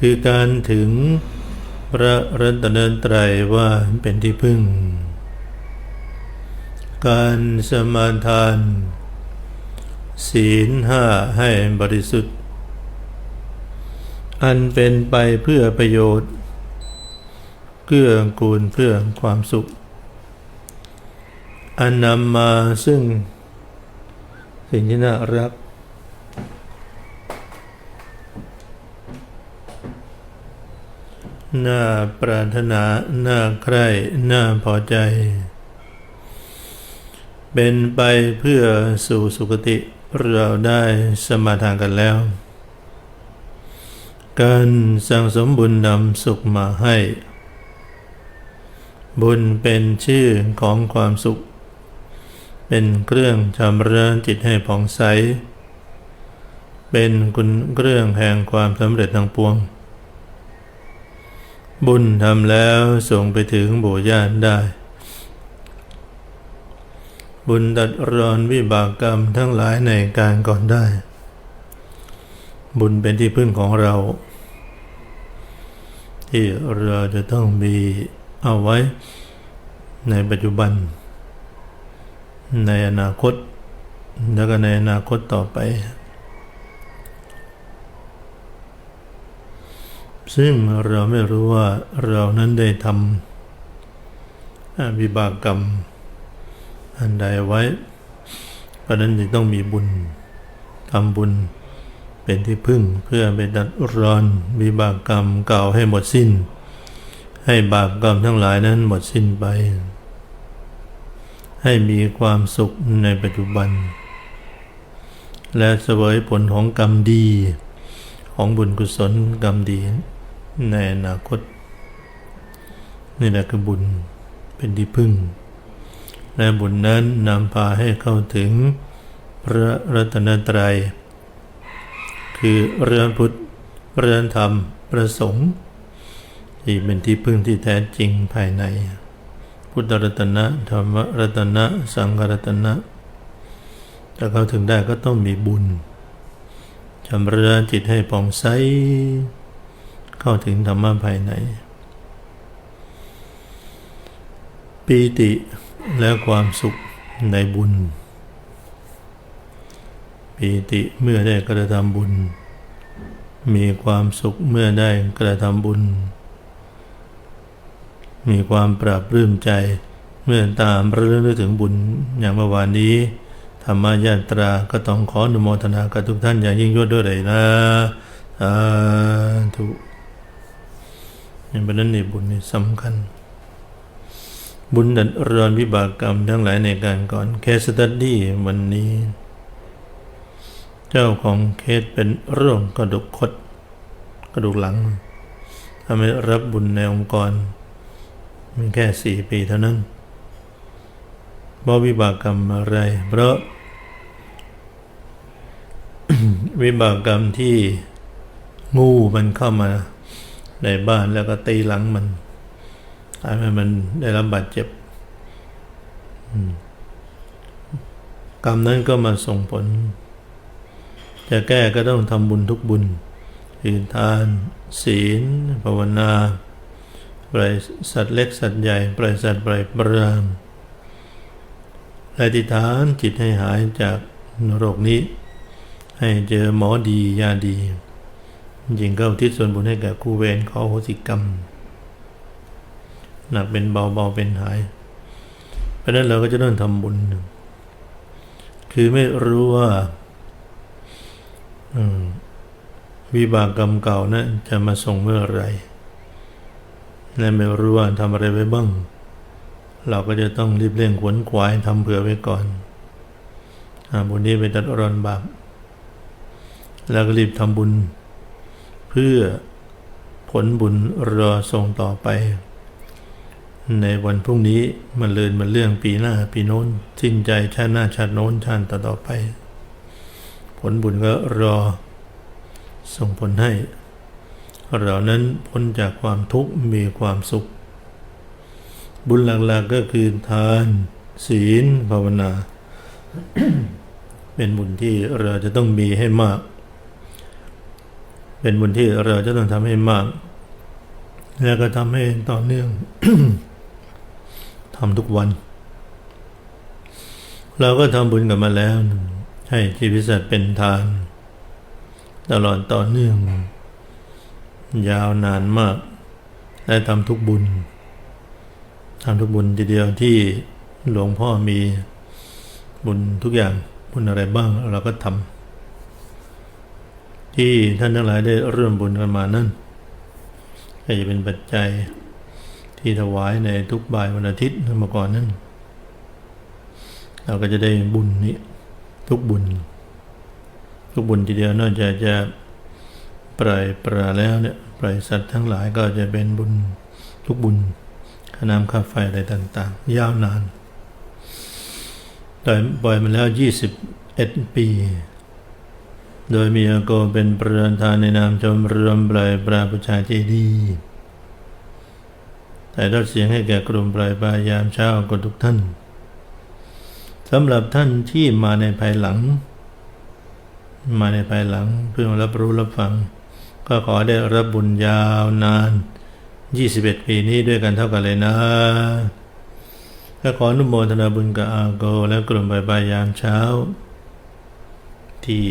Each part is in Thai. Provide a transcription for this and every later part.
คือการถึงพระรัตนตรัยว่าเป็นที่พึ่ง การสมาทาน ศีลห้าให้บริสุทธิ์ อันเป็นไปเพื่อประโยชน์เกื้อกูลเพื่อความสุข อันนำมาซึ่งสิ่งที่น่ารัก น่าปรารถนา น่าใคร่ น่าพอใจ เป็นไปเพื่อสู่สุคติเราได้สมาทานกันแล้ว การสั่งสมบุญนำสุขมาให้ บุญเป็นชื่อของความสุข เป็นเครื่องชำระจิตให้ผ่องใส เป็นคุณเครื่องแห่งความสำเร็จทั้งปวง บุญทำแล้วส่งไปถึงบุญญาตได้ บุญตัดรอนวิบากกรรมทั้งหลายในการก่อนได้ บุญเป็นที่พึ่งของเรา ที่เราจะต้องมีเอาไว้ในปัจจุบัน ในอนาคต แล้วก็ในอนาคตต่อไป ซึ่งเราไม่รู้ว่าเรานั้นได้ทำวิบากกรรม อันใดไว้เพราะนั้นจึงต้องมีบุญทำบุญเป็นที่พึ่งเพื่อไปดัดรอนวิบากกรรมเก่าให้หมดสิ้น ให้บาปกรรมทั้งหลายนั้นหมดสิ้นไป ให้มีความสุขในปัจจุบัน และเสวยผลของกรรมดีของบุญกุศลกรรมดี ในอนาคต นี่แหละคือบุญเป็นที่พึ่ง และบุญนั้นนำพาให้เข้าถึงพระรัตนตรัย คือเรือนพุทธเรือนธรรมประสงค์ ที่เป็นที่พึ่งที่แท้จริงภายใน พุทธรัตนะธรรมรัตนะ สังฆรัตนะถ้าเข้าถึงได้ก็ต้องมีบุญชำระจิตให้ผ่องใส เข้าถึงธรรมะภายใน ปีติและความสุขในบุญ ปีติเมื่อได้กระทำบุญ มีความสุขเมื่อได้กระทำบุญ มีความปราบรื้มใจเมื่อตามเรื่องนึกถึงบุญอย่างเมื่อวานนี้ธรรมญาตราก็ต้องขออนุโมทนากับทุกท่านอย่างยิ่งยวดด้วยเลยนะสาธุ อย่างป็นนั้นนี่บุญนี่สำคัญ บุญดัดรอนวิบากกรรมทั้งหลายในการก่อนเคสตัดดี้วันนี้ เจ้าของเคสเป็นโรคกระดูกคด กระดูกหลังทำให้รับบุญในองค์กร มีแค่สี่ปีเท่านั้นเพราะวิบากกรรมอะไร เพราะ วิบากกรรมที่งูมันเข้ามา ในบ้านแล้วก็ตีหลังมันทำให้มันได้รับบาดเจ็บกรรมนั้นก็มาส่งผล จะแก้ก็ต้องทำบุญทุกบุญคือทาน ศีล ภาวนาปล่อยสัตว์เล็กสัตว์ใหญ่ปล่อยสัตว์ปล่อยปรามและติฐานจิตให้หายจากโรคนี้ ให้เจอหมอดียาดี ยิงก็อุทิศส่วนบุญให้แก่คู่เวรขอโหสิกรรม หนักเป็นเบาเบาเป็นหาย เพราะนั้นเราก็จะต้องทำบุญ คือไม่รู้ว่าวิบากกรรมเก่านะั้นจะมาส่งเมื่อไรและไม่รู้ว่าทำอะไรไว้บ้าง เราก็จะต้องรีบเร่งขวนขวายทำเผื่อไว้ก่อนอาบุญนี้ไปตัดรอนบาปแล้วก็รีบทำบุญ เพื่อผลบุญรอส่งต่อไป ในวันพรุ่งนี้มันเลือนมันเรื่องปีหน้าปีโน้นสิ้นใจชาติหน้าชาติโน้นชาติต่อต่อไป ผลบุญก็รอ ส่งผลให้เรานั้นพ้นจากความทุกข์มีความสุข บุญหลักๆก็คือทาน ศีลภาวนา เป็นบุญที่เราจะต้องมีให้มาก เป็นบุญที่เราจะต้องทำให้มาก แล้วก็ทำให้ต่อเนื่องทำทุกวัน เราก็ทำบุญกันมาแล้ว ให้ชีวิตสัตว์เป็นทาน ตลอดต่อเนื่อง ยาวนานมากและทำทุกบุญทำทุกบุญทีเดียวที่หลวงพ่อมีบุญทุกอย่างบุญอะไรบ้างเราก็ทำ ที่ท่านทั้งหลายได้เริ่มบุญกันมานั่นก็จะเป็นปัจจัยที่ถวายในทุกบ่ายวันอาทิตย์เมื่อก่อนนั่นเราก็จะได้บุญนี้ทุกบุญ ทุกบุญทีเดียวนอกจากจะปล่อยปลาแล้วเนี่ยปล่อยสัตว์ทั้งหลายก็จะเป็นบุญทุกบุญค่าน้ำค่าไฟอะไรต่างๆ ยาวนานต่อยปล่อยมาแล้ว 21 ปี โดยมีอาโกเป็นประธานในนามชมรมปล่อยปลาประชาเจดีแต่ทอดเสียงให้แก่กลุ่มปล่อยปลายามเช้าก็ทุกท่านสำหรับท่านที่มาในภายหลัง มาในภายหลังเพื่อรับรู้รับฟัง ก็ขอได้รับบุญยาวนาน 21 ปีนี้ด้วยกันเท่ากันเลยนะและขออนุโมทนาบุญกับอาโกและกลุ่มบายบายามเช้า ที่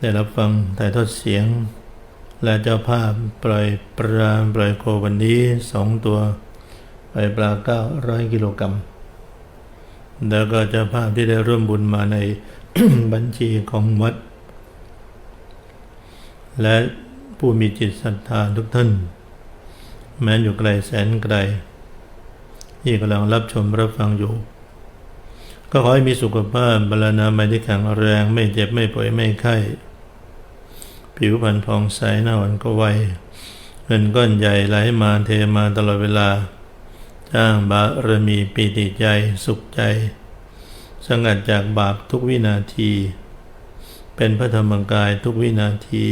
ได้รับฟังถ่ายทอดเสียง และเจ้าภาพปล่อยปลาปล่อยโควันนี้สองตัวปล่อยปลาเก้าร้อยกิโลกรัมแล้วก็เจ้าภาพที่ได้ร่วมบุญมาในบัญชีของวัด และผู้มีจิตศรัทธาทุกท่าน แม้อยู่ไกลแสนไกล ที่กำลังรับชมรับฟังอยู่ ก็ขอให้มีสุขภาพบรรณาไม่ที่แข็งแรง ไม่เจ็บไม่ป่วยไม่ไข้ ผิวพรรณผ่องใสหน้าหวานก็ไวเงินก้อนใหญ่ไหลมาเทมาตลอดเวลาจ้างบารมีปีติใจสุขใจ สงัดจากบาปทุกวินาที เป็นพระธรรมกายทุกวินาที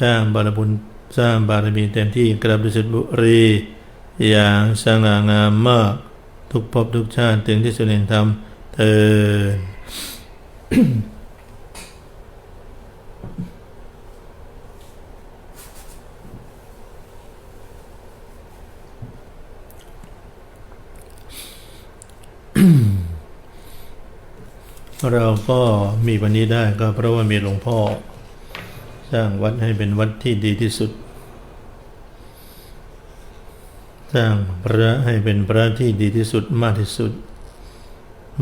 สร้างบารบุญสร้างบารมีเต็มที่กระดุสิบุรี อย่างสง่างามมาก ทุกภพทุกชาติถึงที่สุดแห่งธรรมเธอ เราก็มีวันนี้ได้ก็เพราะว่ามีหลวงพ่อ สร้างวัดให้เป็นวัดที่ดีที่สุด สร้างพระให้เป็นพระที่ดีที่สุดมากที่สุด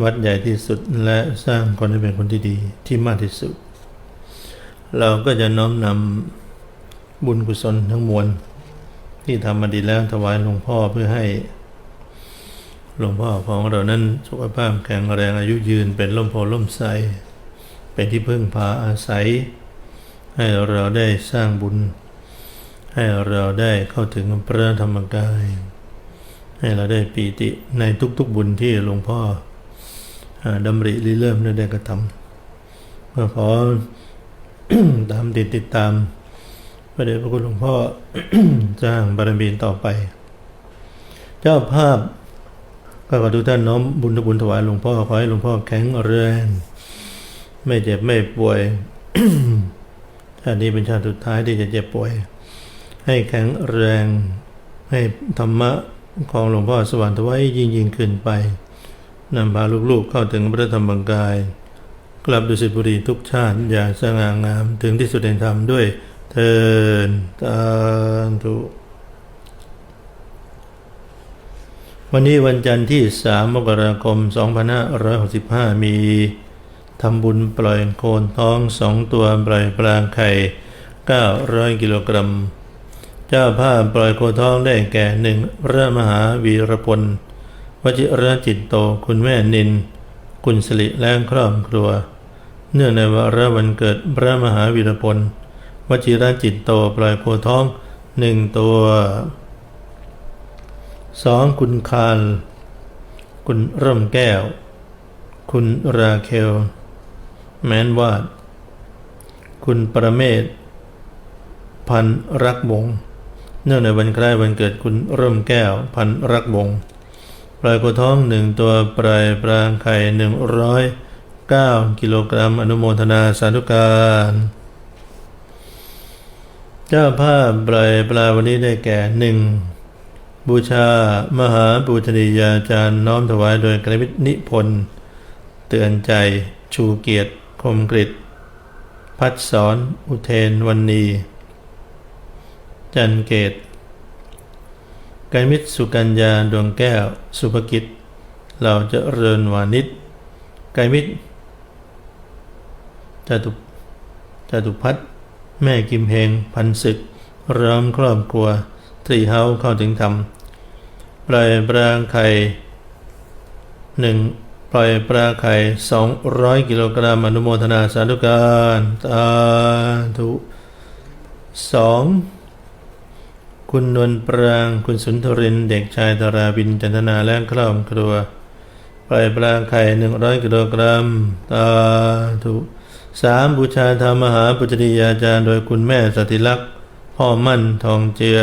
วัดใหญ่ที่สุดและสร้างคนให้เป็นคนที่ดีที่มากที่สุด เราก็จะน้อมนำบุญกุศลทั้งมวล ที่ทำมาดีแล้วถวายหลวงพ่อเพื่อให้ หลวงพ่อของเรานั้นสุขภาพแข็งแรงอายุยืนเป็นล่มโพล่มใสเป็นที่พึ่งพาอาศัย ให้เราได้สร้างบุญ ให้เราได้เข้าถึงพระธรรมกาย ให้เราได้ปีติในทุกๆบุญที่หลวงพ่อดำริริเริ่มได้กระทำก็ขอตามติดติดตามพระเดชพระคุณหลวงพ่อสร้างบารมีต่อไป เจ้าภาพ ก็ขอทุกท่านน้อมบุญบุญถวายหลวงพ่อขอให้หลวงพ่อแข็งแรง ไม่เจ็บไม่ป่วยชาตินี้เป็นชาติสุดท้ายที่จะเจ็บป่วย ให้แข็งแรง ให้ธรรมะของหลวงพ่อสวรรค์ถวายยิ่งยิ่งขึ้นไปนำพาลูกๆเข้าถึงพระธรรมกาย กลับดุสิตบุรีทุกชาติอย่างสง่างามถึงที่สุดแห่งธรรมด้วยเทินตาธุ วันนี้วันจันทร์ที่ 3 มกราคม 2565 มีทำบุญปล่อยโคนท้องสองตัวปล่อยปลาไข่ 900 กิโลกรัม เจ้าภาพปล่อยโคท้องได้แก่หนึ่งพระมหาวีรพลวชิรจิตโตคุณแม่นิน คุณสลิและครอบครัว เนื่องในวาระวันเกิดพระมหาวีรพลวชิรจิตโตปล่อยโคท้องหนึ่งตัว สองคุณคาลคุณร่มแก้ว คุณราเคล แมนวาด คุณประเมศ พันรักวงเนื่องในวันคล้ายวันเกิดคุณร่มแก้ว พันรักวงปลายโคท้องหนึ่งตัวปลายปรางไข่หนึ่งร้อยเก้ากิโลกรัม อนุโมทนาสาธุการ เจ้าภาพปลายปลาวันนี้ได้แก่หนึ่ง บูชา มหาปูชนียาจารย์น้อมถวายโดยกระวิทนิพนธ์เตือนใจ ชูเกียรติคมกริตพัดสอน อุเทนวันนี จันเกตไกรมิตรสุกัญญาดวงแก้ว สุภกิจ เราจะเริญวานิชไกรมิตรจตุจตุพัฒแม่กิมเพงพันศึกร้อมครอบครัว ตรีเฮาเข้าถึงธรรม ปล่อยปราไข่หนึ่งปล่อยปลาไข่สองร้อยกิโลกรัมอนุโมทนาสาธุการสาธุสองคุณนวลปราง คุณสุนทริน เด็กชายตราบินจันทนาและครอบครัว ปล่อยปลาไข่หนึ่งร้อยกิโลกรัมสาธุสามบูชาธรรมมหาปุจจิยาจารย์ โดยคุณแม่สติลักษ์พ่อมั่นทองเจือ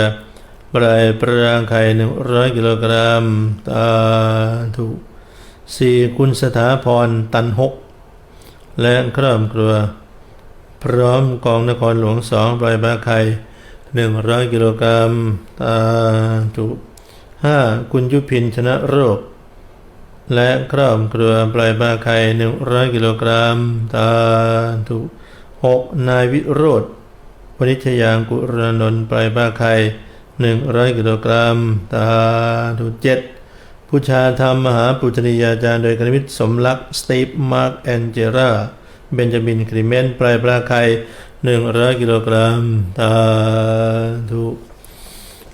ปลายปรางไข่หนึ่งร้อยกิโลกรัมสาธุสี่คุณสถาพรตันหก และครอบครัว พร้อมกองนครหลวงสองปลายบาไข่หนึ่งร้อยกิโลกรัมตาจุห้าคุณยุพินชนะโรค และครอบครัวปลายบาไข่หนึ่งร้อยกิโลกรัมตาจุหกนายวิโรธวณิชยางกุรนนท์ปลายบาไข่ หนึ่งร้อยกิโลกรัมตาจุเจ็ดผู้ชาธรรมมหาปุจนิยาจารย์โดยกรมิตสมรักสตีฟมาร์กแอนเจราเบนจามินคริเมนปลายปลาไข่หนึ่งร้อยกิโลกรัมตาธุ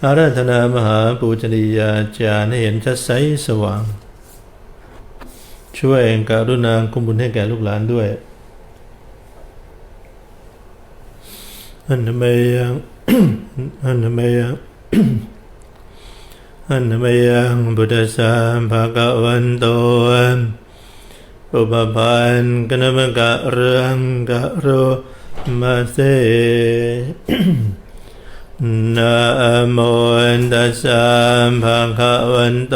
อาราธนามหาปุจนิยาจารย์ให้เห็นชัดใสสว่าง ช่วยกรุณาคุมบุญให้แก่ลูกหลานด้วยอันทำไมยังอันทำไมยัง อันมยังบุตตสามภะกะวันโตอุปปันกนมกะเรืองกะโรมาเซนะโมตัสสะภะคะวันโต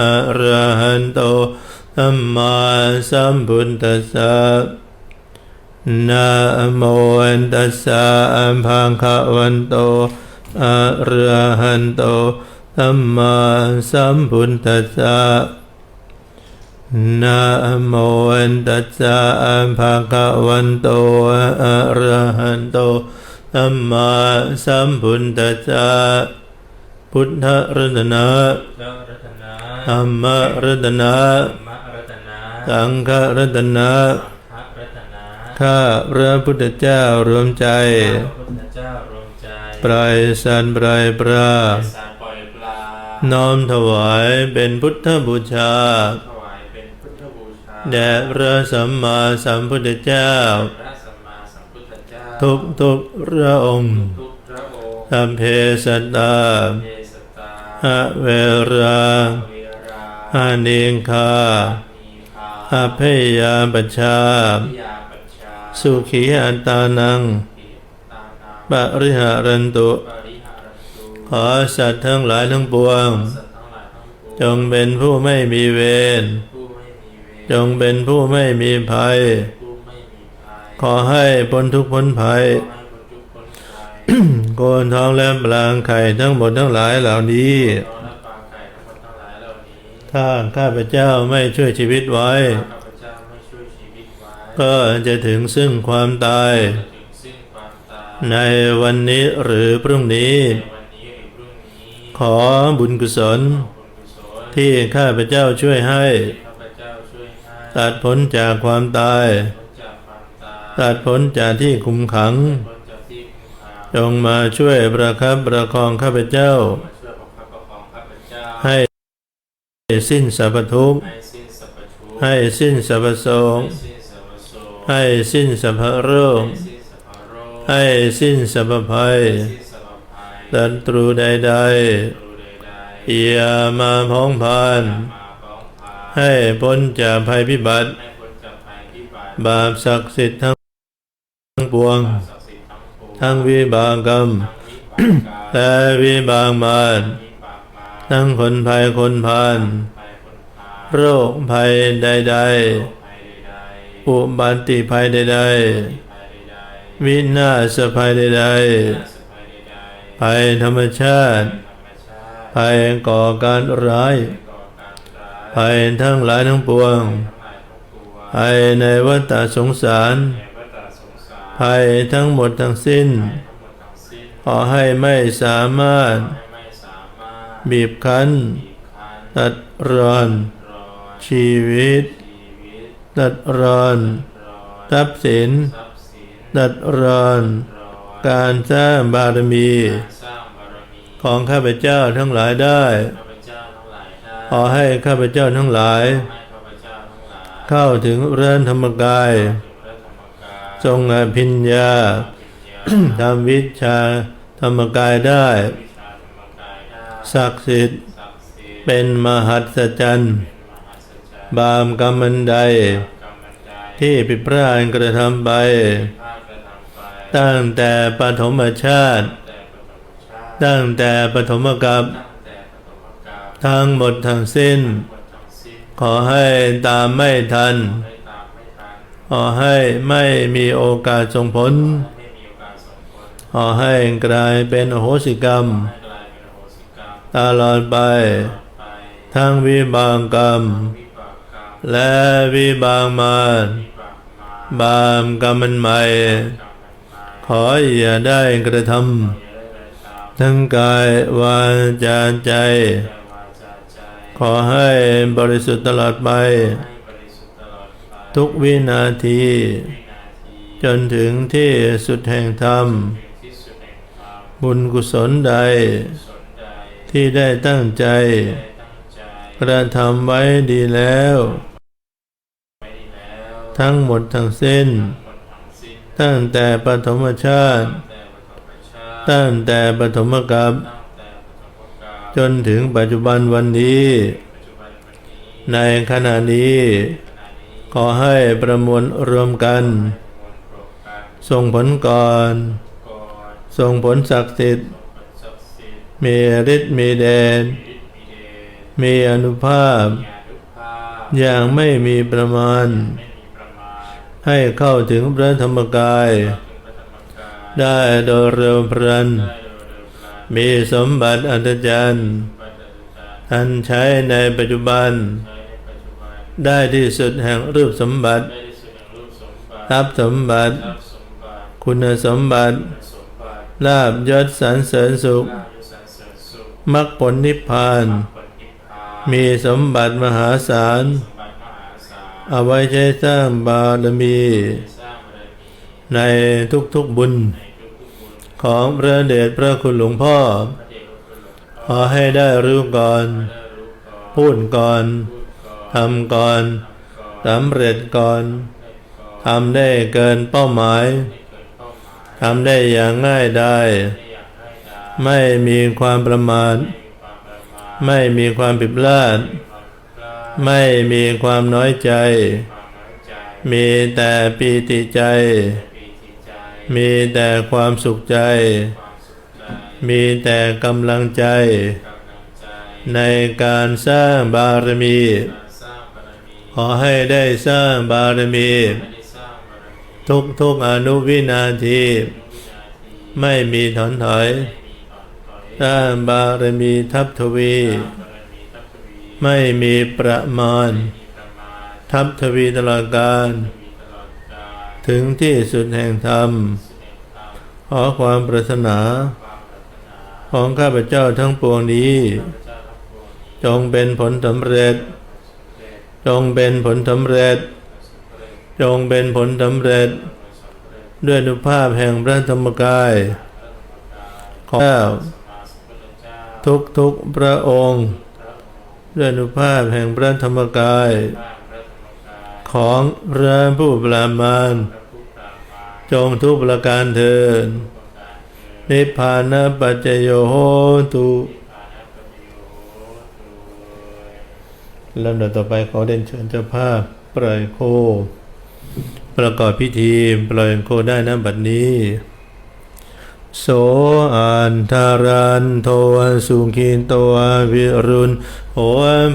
อะระหันโตสัมมาสัมพุทธัสสะนะโมตัสสะภะคะวันโต อะระหันโตสัมมาสัมพุทธัสสะนะโมตัสสะภะคะวันโตอะระหันโตสัมมาสัมพุทธัสสะพุทธรัตนะพระรัตนาธรรมรัตนะธรรมรัตนาสังฆรัตนะพระรัตนาข้าพระพุทธเจ้ารวมใจ ปลายสันปลายปราสารปล่อยปลา น้อมถวายเป็นพุทธบูชา แด่พระสัมมาสัมพุทธเจ้า ทุกทุกพระองค์ทุกพระองค์สัพเพสัตตาอเวราอานิงคาอาเพยาปชาพิยาปชา สุขีอัตตานังปิตานา ปริหารันตุปริหารันตุ ขอสัตว์ทั้งหลายทั้งปวงสัตว์ทั้งหลายทั้งปวง จงเป็นผู้ไม่มีเวรผู้ไม่มีเวรจงเป็นผู้ไม่มีภัยผู้ไม่มีภัย ขอให้พ้นทุกข์พ้นภัยขอให้พ้นทุกข์พ้นภัยโกนทองและปลางไข่ทั้งหมดทั้งหลายเหล่านี้เราและปลาไก่ทั้งหมดทั้งหลายเหล่านี้ถ้าข้าพเจ้าไม่ช่วยชีวิตไว้ข้าพเจ้าไม่ช่วยชีวิตไว้ก็จะถึงซึ่งความตายจะถึงซึ่งความตาย ในวันนี้หรือพรุ่งนี้ ขอบุญกุศล ที่ข้าพเจ้าช่วยให้ข้าพเจ้าช่วยให้ ตัดพ้นจากความตาย ตัดพ้นจากที่คุมขังพ้นจากที่คุมขังจงมาช่วยประคับประคองข้าพเจ้ามาช่วยประคับประคองข้าพเจ้า ให้สิ้นสรรพทุกข์ให้สิ้นสรรพทุกข์ให้สิ้นสรรพโศกให้สิ้นสรรพโศกให้สิ้นสรรพโรค ให้สิ้นสรรพโรคให้สิ้นสรรพภัยให้สิ้นสรรพภัยศัตรูใดรู้ใดๆๆอย่ามาพ้องพานมาพ้องพาให้พ้นจากภัยพิบัติให้พ้นจากภัยพิบัติ บาปศักดิ์สิทธิ์ทั้งปวงบาปศักดิ์สิทธิ์ทั้งปวงทั้งวิบากกรรมทั้งวิบากกรรม และวิบากมารวิบากมารทั้งคนภัยคนพานภัยโรคภัยใดภัยใด ๆ อุบัติภัยใดๆภัยใดๆ วินาศภัยใดๆภัยธรรมชาติ ภัยก่อการร้ายก่อการร้าย ภัยทั้งหลายทั้งปวง ภัยในวัฏสงสารแห่งสาร ภัยทั้งหมดทั้งสิ้น ขอให้ไม่สามารถ บีบคั้น ตัดรอน ชีวิต ตัดรอน ทรัพย์สินทรัพย์สิน ตัดรอนรอนการสร้างบารมีการสร้างบารมีของข้าพเจ้าทั้งหลายได้ข้าพเจ้าทั้งหลายได้ ขอให้ข้าพเจ้าทั้งหลายให้ข้าพเจ้าทั้งหลายเข้าถึงเรือนธรรมกายถึงพระธรรมกายทรงอภิญญาปัญญาทำวิชาธรรมกายได้วิชาธรรมกายได้ ศักดิ์สิทธิ์ศักดิ์สิทธิ์เป็นมหัศจรรย์มหัศจรรย์บามกรรมันใดกรรมบันไดที่ผิดพลาดกระทำไป ตั้งแต่ปฐมชาติ ตั้งแต่ปฐมกัปทั้งหมดทั้งสิ้น ขอให้ตามไม่ทัน ขอให้ไม่มีโอกาสส่งผล ขอให้กลายเป็นโหสิกรรมให้กรรมตลอดไป ทั้งวิบากกรรม และวิบากมารบามกรรมใหม่ ขออย่าได้กระทำทั้งกายวาจาใจ ขอให้บริสุทธิ์ตลอดไป ทุกวินาที จนถึงที่สุดแห่งธรรม บุญกุศลใด ที่ได้ตั้งใจ กระทำไว้ดีแล้ว ทั้งหมดทั้งสิ้นหมดทั้งสิ้น ตั้งแต่ปฐมชาติตั้งแต่ปฐมชาติ ตั้งแต่ปฐมกัปตั้งแต่ปฐมกาลจนถึงปัจจุบันวันนี้ปัจจุบันวันนี้ ในขณะนี้ขณะนี้ขอให้ประมวลรวมกันมวลรวมกัน ส่งผลก่อนก่อนส่งผลศักดิ์สิทธิ์สมบัติศักดิ์สิทธิ์ มีฤทธิ์มีเดชมีฤทธิ์มีเดชมีอนุภาพมีอานุภาพ อย่างไม่มีประมาณไม่มีประมาณ ให้เข้าถึงพระธรรมกายเข้าถึงพระธรรมกาย ได้โดยเร็วพลันได้โดยเร็วพลัน มีสมบัติอัศจรรย์ปัจจุบันอันใช้ในปัจจุบันใช้ในปัจจุบัน ได้ที่สุดแห่งรูปสมบัติได้ที่สุดแห่งรูปสมบัติทรัพย์สมบัติทรัพย์สมบัติ คุณสมบัติสมบัติลาบยศสรรเสริญสุขลาภยศสรรเสริญสุขมรรคผลนิพพานผลนิพพานมีสมบัติมหาศาล เอาไว้ใช้สร้างบารมี ในทุกๆบุญ ของพระเดชพระคุณหลวงพ่อ ขอให้ได้รู้ก่อน พูดก่อนทำก่อนสำเร็จก่อนทำได้เกินเป้าหมายทำได้อย่างง่ายได้ได้อย่ายไม่มีความประมาทไม่มีความปิดพลาด ไม่มีความน้อยใจ มีแต่ปีติใจ มีแต่ความสุขใจ มีแต่กำลังใจ ในการสร้างบารมี ขอให้ได้สร้างบารมี ทุกทุกอนุวินาที ไม่มีถอนถอยไม่มีถอนถอยสร้างบารมีทับทวี ไม่มีประมาณ ทับทวีตลอดการมีตลถึงที่สุดแห่งธรรม ขอความปรารถนา ของข้าพเจ้าทั้งปวงนี้ จงเป็นผลสำเร็จ จงเป็นผลสำเร็จ จงเป็นผลสำเร็จ ด้วยอนุภาพแห่งพระธรรมกายพระธรรมกายของเจ้าพทุกทุกพระองค์ ด้วยอนุภาพแห่งพระธรรมกาย ของพระผู้ปรามาณพระมาณจงทุกประการเถิดนิพพานะปัจจโยโหตุลำดับต่อไปขอเด่นเชิญเจ้าภาพปล่อยโค ประกอบพิธีปล่อยโคได้นะบัดนี้ โสอันทารันโทสุขินโตวิรุณโห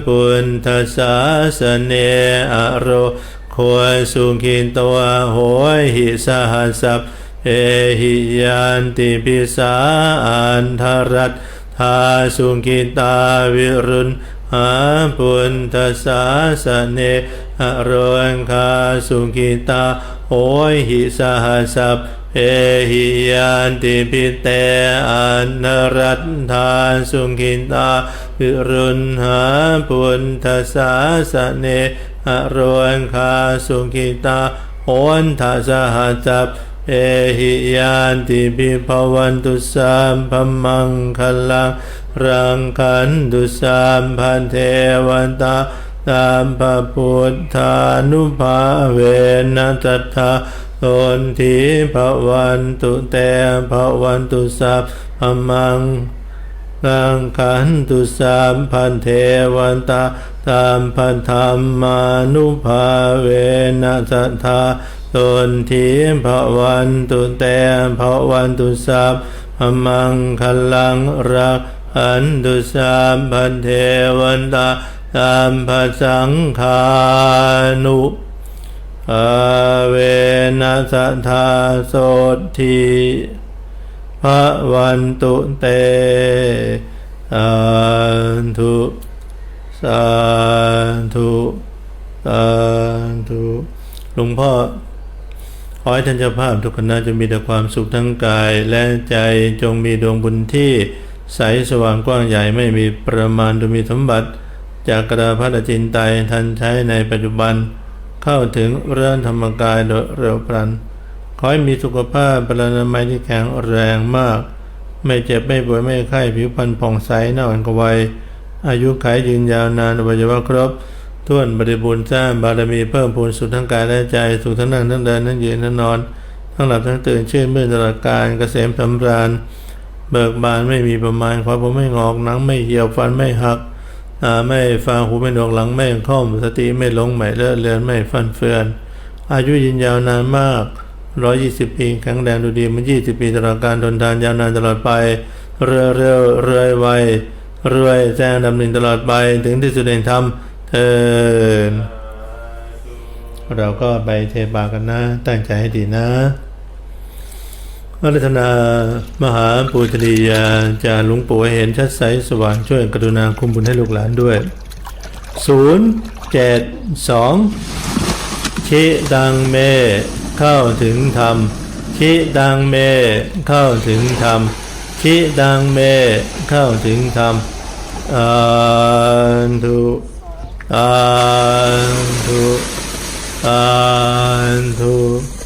ปุณทสาสเนอโรโคสุขินโตโหหิสหัสสัพเอหิยันติปิสาอันทารัตทาสุขิตาวิรุณหาปุณทสาสเนอโรนคาสุขิตาโหหิสหัสสัพ เอหิยันติปิเตอันนรัตถานสุขินตาวิรุณหาปุณทสาสเนอโรนคาสุขิตาโอนทัสหัสจับเอหิยันติปิภวันตุสัมพมังคลังรังคันตุสัมพันเทวันตาตามพระพุทธานุภาเวนัตถา ตนทีภวันตุเตภวันตุสัพพมังกังขันตุสามพันเทวันตาตามพันธรรมานุภาเวนัสัทธาตนทีภวันตุเตภวันตุสัพพมังคลังรักขันตุสามพันเทวันตาตามพระสังฆานุ อาเวนัสธาโสทีพระวันตุเตสาธุสาธุสาธุหลวงพ่อ ขอให้ท่านเจ้าภาพทุกคณะจะมีแต่ความสุขทั้งกายและใจจงมีดวงบุญที่ใสสว่างกว้างใหญ่ไม่มีประมาณดูมีสมบัติ จากกระพัดจินไตยทันใช้ในปัจจุบัน เข้าถึงเรื่องธรรมกายโดยเร็วพลัน ขอให้มีสุขภาพปรานามัยที่แข็งแรงมาก ไม่เจ็บไม่ป่วยไม่ไข้ผิวพรรณผ่องใสหน้าอ่อนกวัยอายุขัยยืนยาวนานอวัยวะครบท้วนบริบูรณ์สร้างบารมีเพิ่มพูนสุขทั้งกายและใจ สุขทั้งนั่งทั้งเดินทั้งยืนทั้งนอน ทั้งหลับทั้งตื่นชื่นมื่นตลอดกาลเกษมสำราญ เบิกบานไม่มีประมาณความผมไม่งอกหนังไม่เหี่ยวฟันไม่หัก ตาไม่ฟางหูไม่หนวกหลังไม่ค่อม สติไม่หลงไม่เลอะเลือนไม่ฟันเฟือน อายุยืนยาวนานมากร้อยี่สิบปีแข็งแรงดูดีมันยี่สิบปีตลอดการทนทานยาวนานตลอดไป เรือเร็วเรื่อยไวรวยแจ้งดำเนินตลอดไปถึงที่สุดแห่งธรรมเทินเราก็ไปเทบากันนะ ตั้งใจให้ดีนะ อารัธนา มหาปูชนียาจารย์หลวงปู่เห็นชัดใสสว่างช่วยกรุณาคุมบุญให้ลูกหลานด้วยศูนย์เจ็ดสองชิดังเมเข้าถึงธรรมชิดังเมเข้าถึงธรรมชิดังเมเข้าถึงธรรมอาทุอาทุอาทุ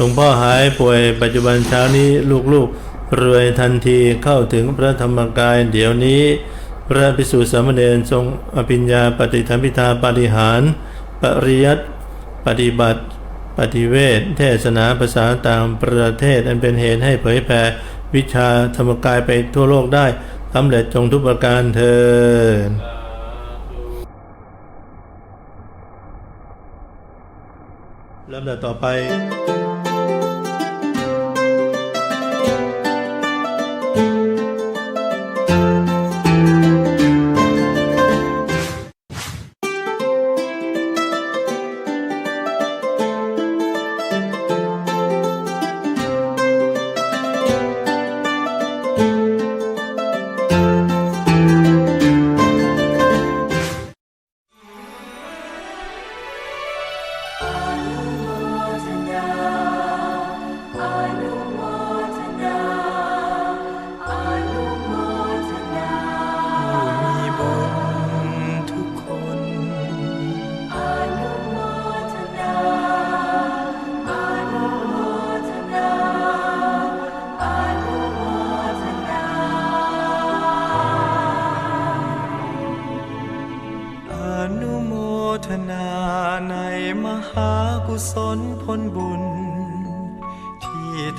หลวงพ่อหายป่วยปัจจุบันเช้านี้ลูกๆรวยทันทีเข้าถึงพระธรรมกายเดี๋ยวนี้ พระภิกษุสามเณรทรงอภิญญาปฏิธรรมพิธาปฏิหาร ปริยัติปฏิบัติ ปฏิเวทเทศนาภาษาต่างประเทศ อันเป็นเหตุให้เผยแผ่วิชาธรรมกายไปทั่วโลกได้สำเร็จจงทุกประการเทินลำดับต่อไป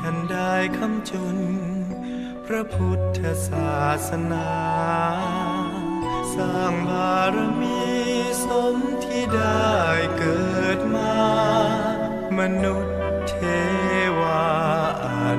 านได้คำจุน พระพุทธศาสนา สร้างบารมีสมที่ได้เกิดมา มนุษย์เทวาอนุ